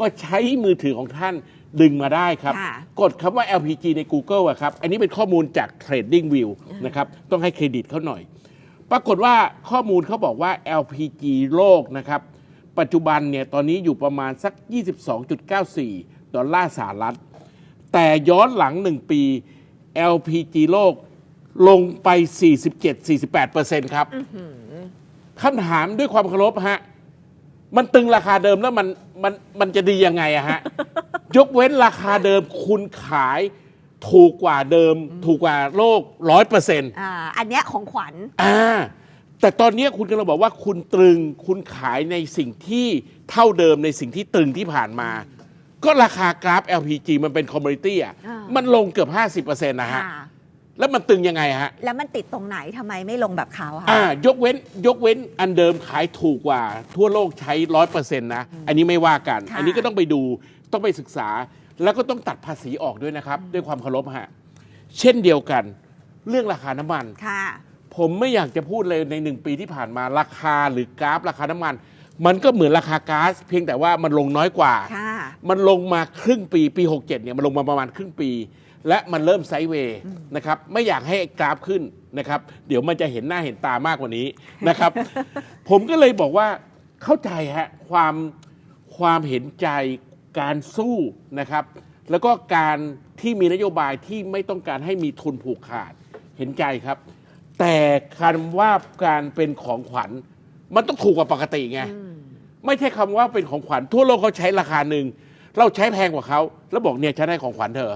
ก็ใช้มือถือของท่านดึงมาได้ครับ ค่ะ กดคำว่า LPG ใน Google อะครับ อันนี้เป็นข้อมูลจาก Trading View นะครับ ต้องให้เครดิตเขาหน่อย ปรากฏว่าข้อมูลเขาบอกว่า LPG โลกนะครับ ปัจจุบันเนี่ยตอนนี้อยู่ประมาณสัก 22.94 ดอลลาร์สหรัฐ แต่ย้อนหลัง 1 ปี LPG โลกลงไป 47-48%ครับคำถามด้วยความเคารพฮะ มันตึงราคาเดิมแล้วมันมันมันจะดียังไงอะฮะ ยกเว้นราคาเดิมคุณขายถูกกว่าเดิม ถูกกว่าโลกร้อยเปอร์เซ็นต์อ่าอันเนี้ยของขวัญอ่าแต่ตอนนี้คุณกำลังบอกว่าคุณตรึงคุณขายในสิ่งที่เท่าเดิมในสิ่งที่ตรึงที่ผ่านมา ก็ราคากราฟ LPG มันเป็นคอมมูนิตี้อะอ่ามัมันลงเกือบ 50%นะฮะค่ะ แล้วมันตึงยังไงฮะ แล้วมันติดตรงไหนทำไมไม่ลงแบบเขาคะอ่ายกเว้นยกเว้นอันเดิมขายถูกกว่า ทั่วโลกใช้ร้อยเปอร์เซ็นต์นะ อันนี้ไม่ว่ากันค่ะอันนี้ก็ต้องไปดูต้องไปศึกษา แล้วก็ต้องตัดภาษีออกด้วยนะครับ ด้วยความเคารพฮะเช่นเดียวกัน เรื่องราคาน้ำมันค่ะผมไม่อยากจะพูดเลยในหนึ่งปีที่ผ่านมาราคาหรือกราฟราคาน้ำมัน มันก็เหมือนราคาก๊าซเพียงแต่ว่ามันลงน้อยกว่าค่ะ มันลงมาครึ่งปีปี 67เนี่ยมันลงมาประมาณครึ่งปี และมันเริ่มไซด์เวย์นะครับไม่อยากให้กราฟขึ้นนะครับเดี๋ยวมันจะเห็นหน้าเห็นตามากกว่านี้นะครับ ผมก็เลยบอกว่าเข้าใจฮะความความเห็นใจการสู้นะครับ แล้วก็การที่มีนโยบายที่ไม่ต้องการให้มีทุนผูกขาดเห็นใจครับ แต่คำว่าการเป็นของขวัญ มันต้องถูกกว่าปกติไง ไม่ใช่คำว่าเป็นของขวัญ ทั่วโลกเขาใช้ราคาหนึ่ง เราใช้แพงกว่าเขาแล้วบอกเนี่ยฉันให้ของขวัญเธอ